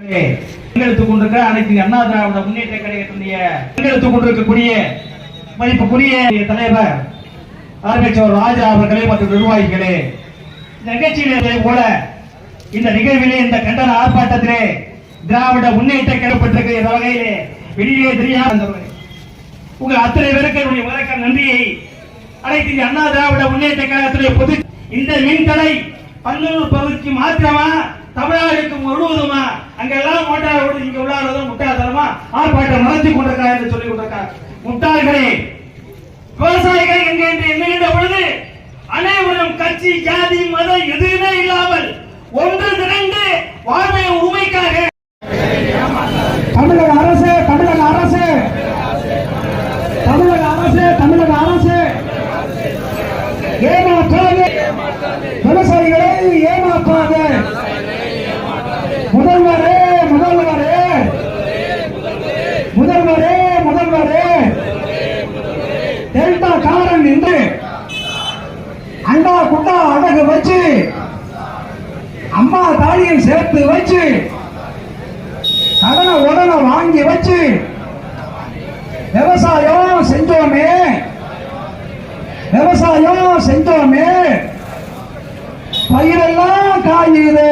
பங்கெடுத்துக் கொண்டிருக்கிற அனைத்து அண்ணா திராவிட முன்னேற்ற கழகத்தினுடைய பங்கெடுத்துக் கொண்டிருக்கக்கூடிய மதிப்புக்குரிய தலைவர் ஆர்கேச்சவர் ராஜா அவர்களே மற்றும் நிர்வாகிகளே இந்த நிகழ்ச்சியிலே போல இந்த நிகழ்விலே இந்த கண்டன ஆர்ப்பாட்டத்திலே திராவிட முன்னேற்ற கழகப்பட்டிருக்கிற வகையிலே வெளியே தெரியாத உங்கள் அத்தனை பேருக்கு என்னுடைய வணக்க நன்றியை அனைத்து அண்ணா திராவிட முன்னேற்ற கழகத்துடைய பொது இந்த மின்தடை பன்னூர் பகுதிக்கு மாத்திரமா? தமிழகத்துக்கு முழுவதுமா? அங்கெல்லாம் மோட்டார் ஓடுது இங்க உள்ளாரதும் முட்டாள்தனமா? ஆர்ப்பாட்டம் நடத்தி கொண்டிருக்கா என்று சொல்லி கொண்டிருக்கா முட்டாள்களே விவசாயிகள் எங்க என்று எண்ணுகின்ற பொழுது அனைவரும் கட்சி ஜாதி மதம் எதுவுமே இல்லாமல் ஒன்று திரண்டு வாழ்வை உரிமைக்காக நின்று அண்டா குண்டா அடகு வச்சு அம்மா தாலியில் சேர்த்து வச்சு கடனை உடனே வாங்கி வச்சு விவசாயம் செஞ்சோமே. விவசாயம் செஞ்சோமே. பயிரெல்லாம் காயுது